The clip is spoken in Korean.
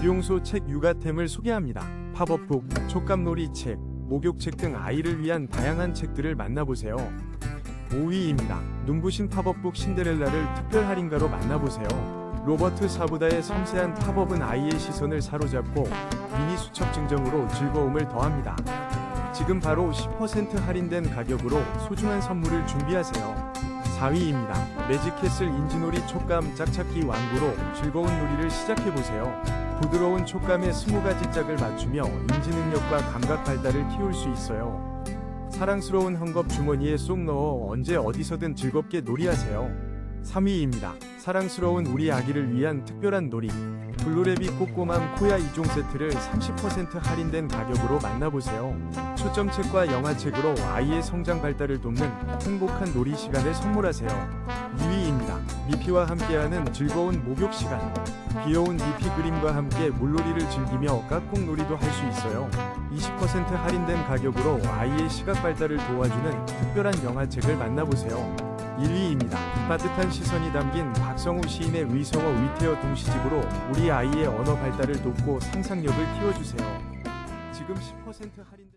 일용소 책 육아템을 소개합니다. 팝업북, 촉감놀이 책, 목욕책 등 아이를 위한 다양한 책들을 만나보세요. 5위입니다. 눈부신 팝업북 신데렐라를 특별 할인가로 만나보세요. 로버트 사부다의 섬세한 팝업은 아이의 시선을 사로잡고 미니 수첩 증정으로 즐거움을 더합니다. 지금 바로 10% 할인된 가격으로 소중한 선물을 준비하세요. 4위입니다. 매직캐슬 인지놀이 촉감 짝찾기 완구로 즐거운 놀이를 시작해보세요. 부드러운 촉감에 20가지 짝을 맞추며 인지 능력과 감각 발달을 키울 수 있어요. 사랑스러운 헝겊 주머니에 쏙 넣어 언제 어디서든 즐겁게 놀이하세요. 3위입니다. 사랑스러운 우리 아기를 위한 특별한 놀이. 블루레비 꼬꼬맘 코야 2종 세트를 30% 할인된 가격으로 만나보세요. 초점책과 영화책으로 아이의 성장 발달을 돕는 행복한 놀이 시간을 선물하세요. 2위입니다. 미피와 함께하는 즐거운 목욕 시간. 귀여운 미피 그림과 함께 물놀이를 즐기며 깍꿍놀이도 할 수 있어요. 20% 할인된 가격으로 아이의 시각 발달을 도와주는 특별한 영화책을 만나보세요. 1위입니다. 따뜻한 시선이 담긴 박성우 시인의 의성어 위태어 동시집으로 우리 아이의 언어 발달을 돕고 상상력을 키워주세요. 지금 10% 할인